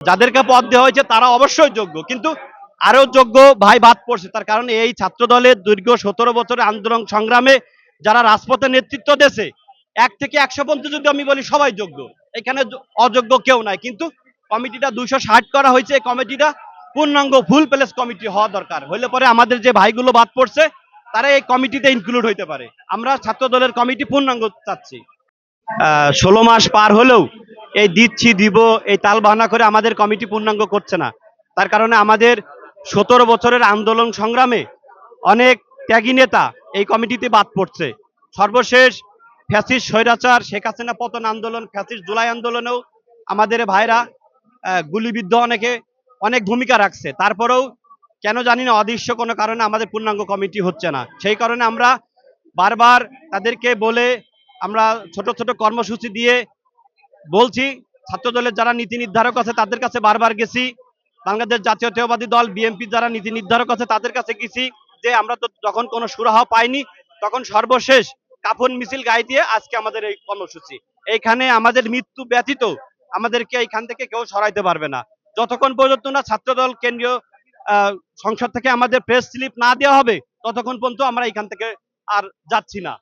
যাদেরকে পদ দেওয়া হয়েছে তারা অবশ্যই যোগ্য। কিন্তু আরও যোগ্য ভাই বাদ পড়ছে। তার কারণ এই ছাত্র দলের দীর্ঘ সতেরো বছরের আন্দোলন সংগ্রামে যারা রাজপথে নেতৃত্ব দেছে এক থেকে একশো পর্যন্ত যদি আমি বলি সবাই যোগ্য। এখানে অযোগ্য কেউ নাই। কিন্তু কমিটিটা দুইশো ষাট করা হয়েছে। এই কমিটিটা পূর্ণাঙ্গ ফুল প্লেস কমিটি হওয়া দরকার। হইলে পরে আমাদের যে ভাইগুলো বাদ পড়ছে, তারা এই কমিটিতে ইনক্লুড হইতে পারে। আমরা ছাত্র দলের কমিটি পূর্ণাঙ্গ চাচ্ছি। ষোলো মাস পার হলেও এই দিচ্ছি, দিব, এই তাল বাহানা করে আমাদের কমিটি পূর্ণাঙ্গ করছে না। তার কারণে আমাদের সতেরো বছরের আন্দোলন সংগ্রামে অনেক ত্যাগী নেতা এই কমিটিতে বাদ পড়ছে। সর্বশেষ ফ্যাসিস স্বৈরাচার, শেখ হাসিনা পতন আন্দোলন ফ্যাসিস জুলাই আন্দোলনেও আমাদের ভাইরা গুলিবিদ্ধ অনেকে অনেক ভূমিকা রাখছে। তারপরেও কেন জানি না, অদৃশ্য কোনো কারণে আমাদের পূর্ণাঙ্গ কমিটি হচ্ছে না। সেই কারণে আমরা বারবার তাদেরকে বলে আমরা ছোট ছোট কর্মসূচি দিয়ে বলছি ছাত্র দলের যারা নীতি নির্ধারক আছে তাদের কাছে বারবার গেছি। বাংলাদেশ জাতীয়তাবাদী দল, বিএনপি যারা নীতি নির্ধারক আছে তাদের কাছে গেছি যে আমরা তো যখন কোনো সুরাহা পাইনি, তখন সর্বশেষ কাফন মিছিল গায়ে দিয়ে আজকে আমাদের এই কর্মসূচি। এইখানে আমাদের মৃত্যু ব্যতীত আমাদেরকে এইখান থেকে কেউ সরাইতে পারবে না। যতক্ষণ পর্যন্ত না ছাত্রদল কেন্দ্রীয় সংসদ থেকে আমাদের প্রেস স্লিপ না দেওয়া হবে, ততক্ষণ পর্যন্ত আমরা এখান থেকে আর যাচ্ছি না।